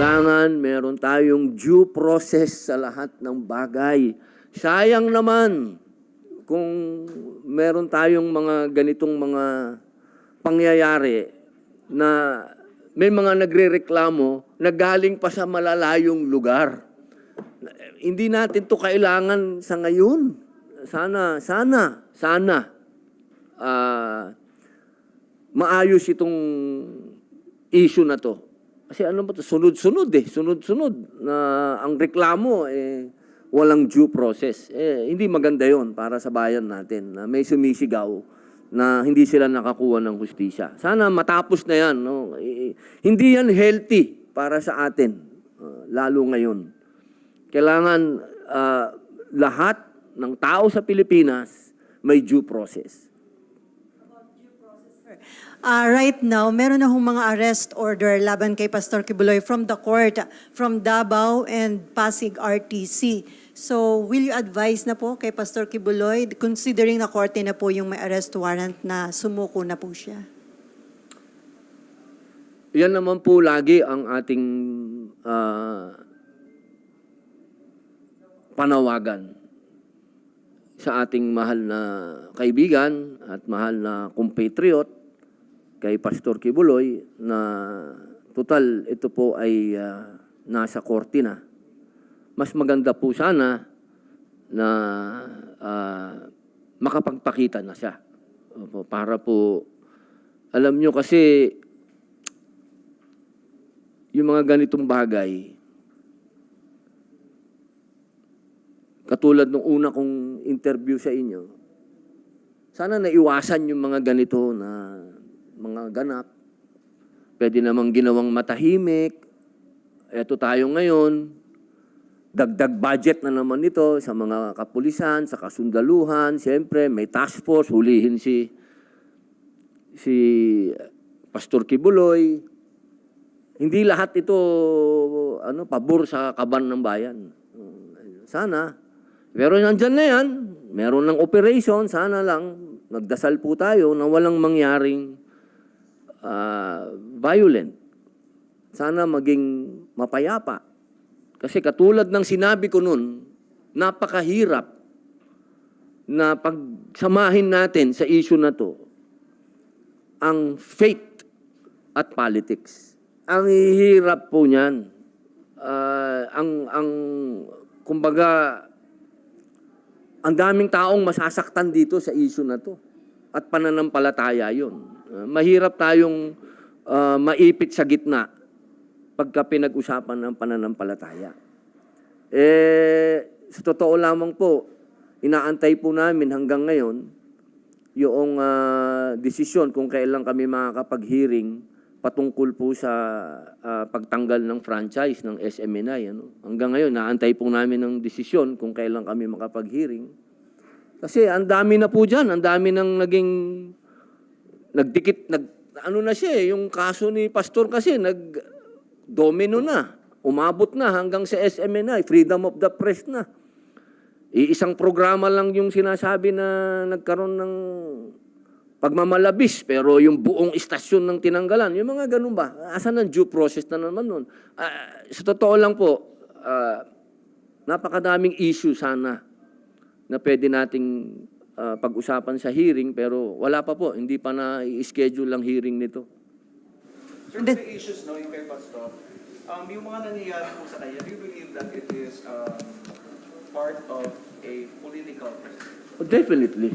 Kailangan meron tayong due process sa lahat ng bagay. Sayang naman kung meron tayong mga ganitong mga pangyayari na may mga nagrereklamo na galing pa sa malalayong lugar. Hindi natin to kailangan sa ngayon. Sana, sana, sana ah, maayos itong issue na to. Kasi ano ba to? Sunod-sunod eh. Sunod-sunod na ang reklamo eh walang due process. Eh, hindi maganda yon para sa bayan natin na may sumisigaw na hindi sila nakakuha ng hustisya. Sana matapos na yan. No? Eh, hindi yan healthy para sa atin, uh, lalo ngayon. Kailangan uh, lahat ng tao sa Pilipinas may due process. Uh, right now, meron na hong mga arrest order laban kay Pastor Kibuloy from the court, from Davao and Pasig RTC. So, will you advise na po kay Pastor Kibuloy, considering na korte na po yung may arrest warrant na sumuko na po siya? Yan naman po lagi ang ating ah, panawagan sa ating mahal na kaibigan at mahal na compatriot kay Pastor Kibuloy na total ito po ay ah, nasa korte na. Mas maganda po sana na ah, makapagpakita na siya. Opo, para po alam nyo kasi yung mga ganitong bagay, katulad nung una kong interview sa inyo, sana naiwasan yung mga ganito na mga ganap. Pwede namang ginawang matahimik. Eto tayo ngayon, dagdag budget na naman ito sa mga kapulisan, sa kasundaluhan. Siyempre, may task force, hulihin si si Pastor Kibuloy, hindi lahat ito ano pabor sa kaban ng bayan. Sana. Pero nandyan na yan. Meron ng operation. Sana lang magdasal po tayo na walang mangyaring ah, violent. Sana maging mapayapa. Kasi katulad ng sinabi ko nun, napakahirap na pagsamahin natin sa issue na to ang faith at politics. Ang hirap po niyan. Ah, ang, ang, kumbaga, ang daming taong masasaktan dito sa issue na to. At pananampalataya yun. Ah, mahirap tayong ah, maipit sa gitna pagka pinag-usapan ng pananampalataya. Eh, sa totoo lamang po, inaantay po namin hanggang ngayon yung ah, desisyon kung kailan kami makakapag-hearing patungkol po sa ah, pagtanggal ng franchise ng SMNI. Ano? Hanggang ngayon, naantay po namin ng desisyon kung kailan kami makapag-hearing. Kasi ang dami na po dyan, ang dami nang naging nagdikit, nag, ano na siya eh, yung kaso ni Pastor kasi, nag domino na, umabot na hanggang sa SMNI, freedom of the press na. Iisang programa lang yung sinasabi na nagkaroon ng pagmamalabis, pero yung buong istasyon ng tinanggalan, yung mga ganun ba? Asan ang due process na naman nun? Ah, sa totoo lang po, ah, napakadaming issue sana na pwede nating ah, pag-usapan sa hearing, pero wala pa po, hindi pa na i-schedule ang hearing nito. Sir, the issues no, yung kay Pastor, um, yung mga nangyayari po sa kanya, do you believe that it is um, part of a political? Oh, definitely.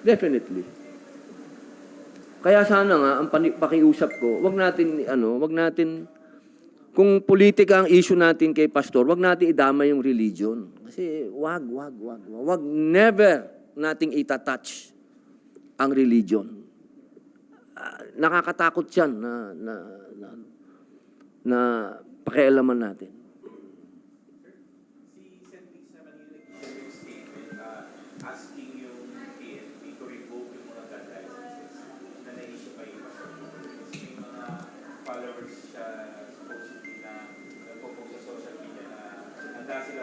Definitely. Kaya sana nga ang pakiusap ko, wag natin ano, wag natin kung politika ang issue natin kay pastor, wag natin idama yung religion. Kasi wag, wag, wag, wag, wag never nating itatouch ang religion. Ah, nakakatakot 'yan na na na, na pakialaman natin. Sila.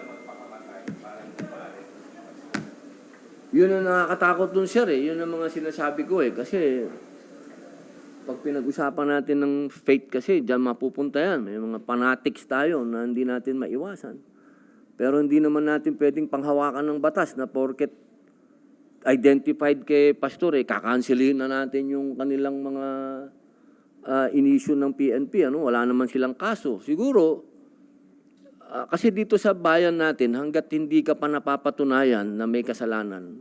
Yun ang nakakatakot dun, sir, eh. Yun ang mga sinasabi ko, eh. Kasi, pag pinag-usapan natin ng faith kasi, dyan mapupunta yan. May mga fanatics tayo na hindi natin maiwasan. Pero hindi naman natin pwedeng panghawakan ng batas na porket identified kay pastor, eh, kakansilin na natin yung kanilang mga uh, inisyu ng PNP. Ano? Wala naman silang kaso. Siguro, ah, kasi dito sa bayan natin, hanggat hindi ka pa napapatunayan na may kasalanan,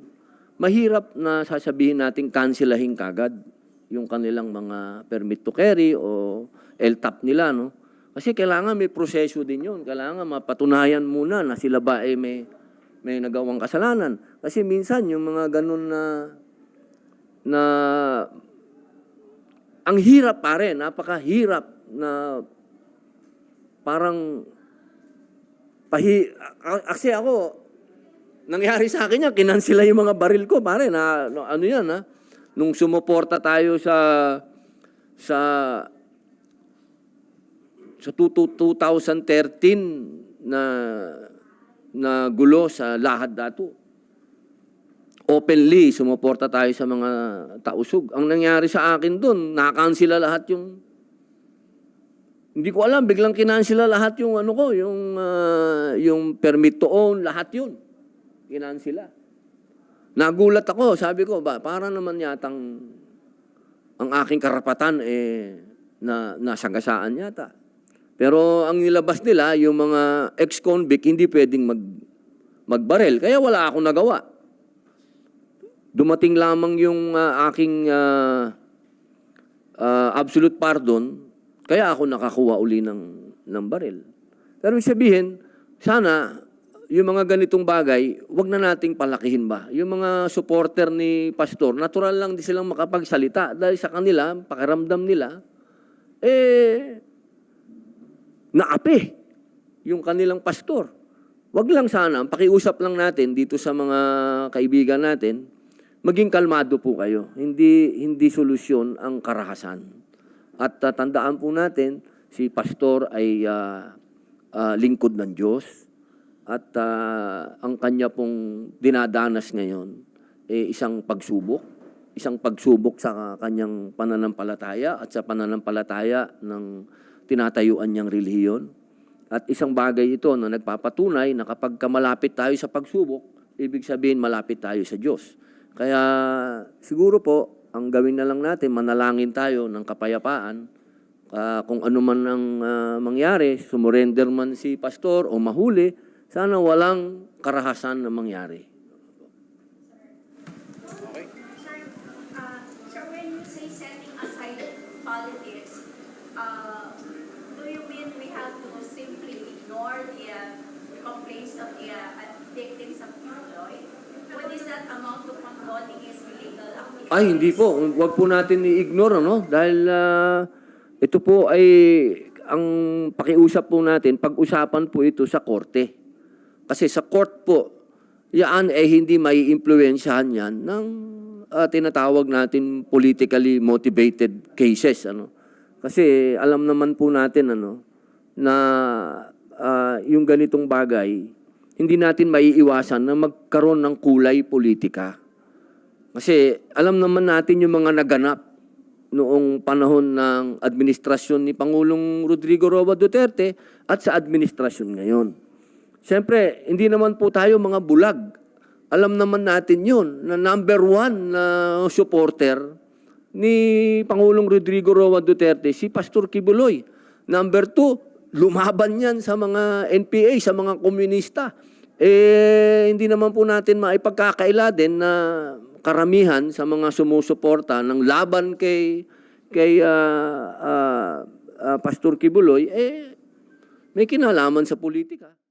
mahirap na sasabihin natin kansilahin kagad yung kanilang mga permit to carry o LTAP nila. No? Kasi kailangan may proseso din yun. Kailangan mapatunayan muna na sila ba ay may may nagawang kasalanan. Kasi minsan yung mga ganun na na ang hirap pare, napakahirap na parang pahi a- kasi ako nangyari sa akin yan, kinansila yung mga baril ko pare na no, ano yan ha nung sumuporta tayo sa sa sa tu- tu- 2013 na na gulo sa lahat dato. Openly, sumuporta tayo sa mga tausog. Ang nangyari sa akin doon, nakansila lahat yung... Hindi ko alam, biglang kinansila lahat yung ano ko, yung, ah, yung permit to own, lahat yun. Kinansila. Nagulat ako, sabi ko, ba, para naman yatang ang aking karapatan eh na nasagasaan yata. Pero ang nilabas nila, yung mga ex-convict, hindi pwedeng mag, magbarel. Kaya wala akong nagawa. Dumating lamang yung ah, aking ah, ah, absolute pardon, kaya ako nakakuha uli ng, ng barel. Pero sabihin, sana yung mga ganitong bagay, wag na nating palakihin ba? Yung mga supporter ni Pastor, natural lang di silang makapagsalita dahil sa kanila, pakiramdam nila, eh, naapi yung kanilang pastor. Wag lang sana, pakiusap lang natin dito sa mga kaibigan natin, maging kalmado po kayo. Hindi hindi solusyon ang karahasan. At ah, tandaan po natin, si pastor ay ah, ah, lingkod ng Diyos at ah, ang kanya pong dinadanas ngayon eh, isang pagsubok, isang pagsubok sa kanyang pananampalataya at sa pananampalataya ng tinatayuan niyang relihiyon. At isang bagay ito na nagpapatunay na kapag ka malapit tayo sa pagsubok, ibig sabihin malapit tayo sa Diyos. Kaya siguro po, ang gawin na lang natin, manalangin tayo ng kapayapaan. Ah, kung ano man ang ah, mangyari, sumurrender man si pastor o mahuli, sana walang karahasan na mangyari. Sir, uh, sir, when you say setting aside politics, uh, do you mean we have to simply ignore the uh, complaints of the uh, victims of Lloyd? Would this not amount to condoning his illegal activities? Ay, hindi po. Huwag po natin i-ignore, ano? Dahil ah, ito po ay ang pakiusap po natin, pag-usapan po ito sa korte. Kasi sa court po, yan ay hindi may impluensyahan yan ng ah, tinatawag natin politically motivated cases. Ano? Kasi alam naman po natin ano, na ah, yung ganitong bagay, hindi natin maiiwasan na magkaroon ng kulay politika. Kasi alam naman natin yung mga naganap noong panahon ng administrasyon ni Pangulong Rodrigo Roa Duterte at sa administrasyon ngayon. Siyempre, hindi naman po tayo mga bulag. Alam naman natin yun, na number one na supporter ni Pangulong Rodrigo Roa Duterte, si Pastor Kibuloy. Number two, lumaban yan sa mga NPA, sa mga komunista. Eh, hindi naman po natin maipagkakaila din na karamihan sa mga sumusuporta ng laban kay kay ah, ah, ah, Pastor Kibuloy, eh, may kinalaman sa politika.